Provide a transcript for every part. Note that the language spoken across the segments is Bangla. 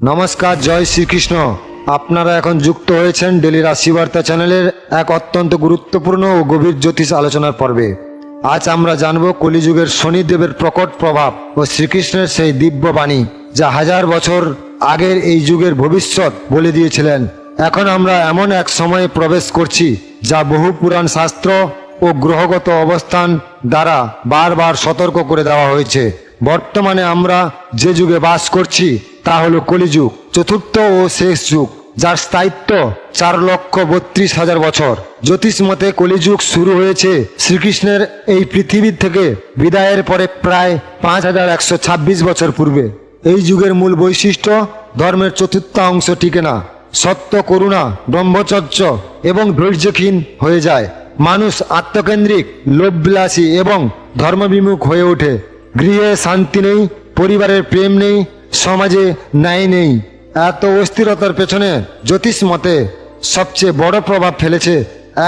নমস্কার, জয় শ্রীকৃষ্ণ। আপনারা এখন যুক্ত হয়েছেন ডেলি রাশিবার্তা চ্যানেলের এক অত্যন্ত গুরুত্বপূর্ণ ও গভীর জ্যোতিষ আলোচনার পর্বে। আজ আমরা জানব কলিযুগের শনিদেবের প্রকট প্রভাব ও শ্রীকৃষ্ণের সেই দিব্য বাণী, যা হাজার বছর আগের এই যুগের ভবিষ্যৎ বলে দিয়েছিলেন। এখন আমরা এমন এক সময়ে প্রবেশ করছি, যা বহু পুরাণ শাস্ত্র ও গ্রহগত অবস্থান দ্বারা বারবার সতর্ক করে দেওয়া হয়েছে। বর্তমানে আমরা যে যুগে বাস করছি তা হলো কলিযুগ, চতুর্থ ও শেষ যুগ, যার স্থায়িত্ব চার লক্ষ বত্রিশ হাজার বছর। জ্যোতিষ মতে কলিযুগ শুরু হয়েছে শ্রীকৃষ্ণের এই পৃথিবীর থেকে বিদায়ের পরে প্রায় পাঁচ হাজার একশো ছাব্বিশ বছর পূর্বে। এই যুগের মূল বৈশিষ্ট্য, ধর্মের চতুর্থ অংশ টিকে না, সত্য করুণা, ব্রহ্মচর্য এবং ধৈর্যহীন হয়ে যায়। মানুষ আত্মকেন্দ্রিক, লোভবিলাসী এবং ধর্মবিমুখ হয়ে ওঠে। গৃহে শান্তি নেই, পরিবারের প্রেম নেই সমাজে ন্যায় নেই। এত অস্থিরতার পেছনে জ্যোতিষ মতে সবচেয়ে বড় প্রভাব ফেলেছে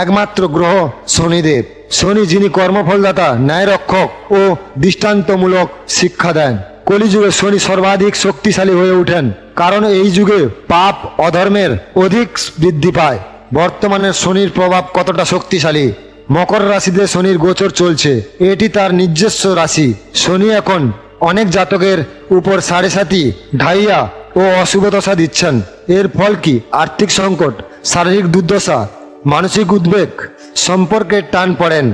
একমাত্র গ্রহ শনিদেব। শনি যিনি কর্মফলদাতা, ন্যায়রক্ষক ও দৃষ্টান্তমূলক শিক্ষা দেন কলিযুগে শনি সর্বাধিক শক্তিশালী হয়ে ওঠেন, কারণ এই যুগে পাপ অধর্মের অধিক বৃদ্ধি পায়। বর্তমানে শনির প্রভাব কতটা শক্তিশালী? মকর রাশিতে শনির গোচর চলছে, এটি তার নিজস্ব রাশি। শনি এখন অনেক জাতকের উপর সাড়ে সাতি, ঢাইয়া ও অশুভ দশা দিচ্ছেন। এর ফল কি? আর্থিক সংকট, শারীরিক দুর্দশা, মানসিক উদ্বেগ, সম্পর্কে টান পড়েন।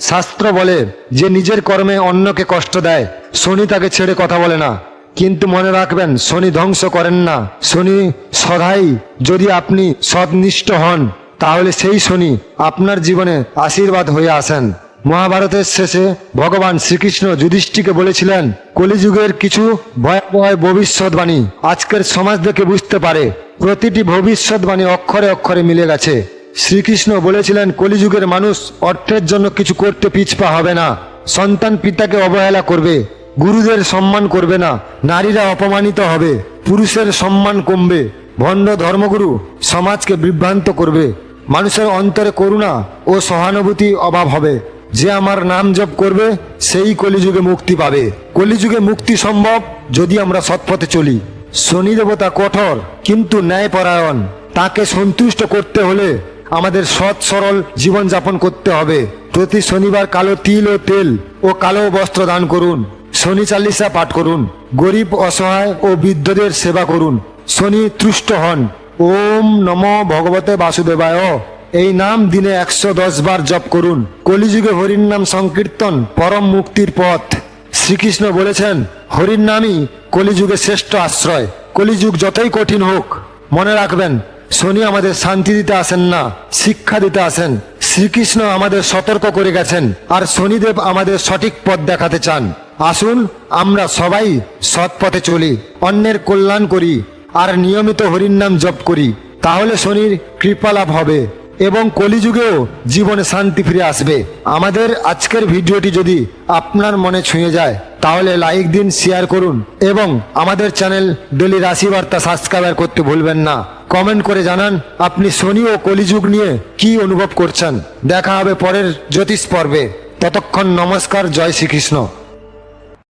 শাস্ত্র বলে, যে নিজের কর্মে অন্যকে কষ্ট দেয়, শনি তাকে ছেড়ে কথা বলে না। কিন্তু মনে রাখবেন, শনি ধ্বংস করেন না। শনি সদাই যদি আপনি সদনিষ্ঠ হন, তাহলে সেই শনি আপনার জীবনে আশীর্বাদ হয়ে আসেন। মহাভারতের শেষে ভগবান শ্রীকৃষ্ণ যুধিষ্ঠিকে বলেছিলেন, কলিযুগের কিছু ভয়াবহ ভবিষ্যৎবাণী আজকের সমাজ দেখে বুঝতে পারে। প্রতিটি ভবিষ্যৎবাণী অক্ষরে অক্ষরে মিলে গেছে। শ্রীকৃষ্ণ বলেছিলেন, কলিযুগের মানুষ অর্থের জন্য কিছু করতে পিছপা হবে না। সন্তান পিতাকে অবহেলা করবে, গুরুদের সম্মান করবে না, নারীরা অপমানিত হবে, পুরুষের সম্মান কমবে, ভণ্ড ধর্মগুরু সমাজকে বিভ্রান্ত করবে। মানুষের অন্তরে করুণা ও সহানুভূতি অভাব হবে। যে আমার নাম জপ করবে, সেই কলিযুগে মুক্তি পাবে। কলিযুগে মুক্তি সম্ভব যদি আমরা সৎপথে চলি। শনি দেবতা কঠোর, কিন্তু ন্যায়পরায়ণ। তাকে সন্তুষ্ট করতে হলে আমাদের সৎ সরল জীবনযাপন করতে হবে। প্রতি শনিবার কালো তিল ও তেল ও কালো বস্ত্র দান করুন। শনি চালিসা পাঠ করুন। গরিব, অসহায় ও বৃদ্ধদের সেবা করুন। শনি তুষ্ট হন। ওম নম ভগবতে বাসুদেবায়। এই নাম দিনে একশো দশ বার জপ করুন। কলিযুগে হরির নাম সংকীর্তন, পরম মুক্তির পথ। শ্রীকৃষ্ণ বলেছেন, হরির নামই কলিযুগের শ্রেষ্ঠ আশ্রয়। কলিযুগ যতই কঠিন হোক, মনে রাখবেন, শনি আমাদের শান্তি দিতে আসেন না, শিক্ষা দিতে আসেন। শ্রীকৃষ্ণ আমাদের সতর্ক করে গেছেন, আর শনিদেব আমাদের সঠিক পথ দেখাতে চান। আসুন, আমরা সবাই সৎ পথে চলি, অন্যের কল্যাণ করি, আর নিয়মিত হরির নাম জপ করি। তাহলে শনির কৃপা লাভ হবে। এবং কলিযুগেও জীবনে শান্তি ফিরে আসবে। আমাদের আজকের ভিডিওটি যদি আপনার মনে ছুঁয়ে যায়, তাহলে লাইক দিন শেয়ার করুন এবং আমাদের চ্যানেল ডেলি রাশি বার্তা সাবস্ক্রাইবার করতে ভুলবেন না। কমেন্ট করে জানান আপনি শনি ও কলিযুগ নিয়ে কি অনুভব করছেন। দেখা হবে পরের জ্যোতিষ পর্বে। ততক্ষণ নমস্কার, জয় শ্রীকৃষ্ণ।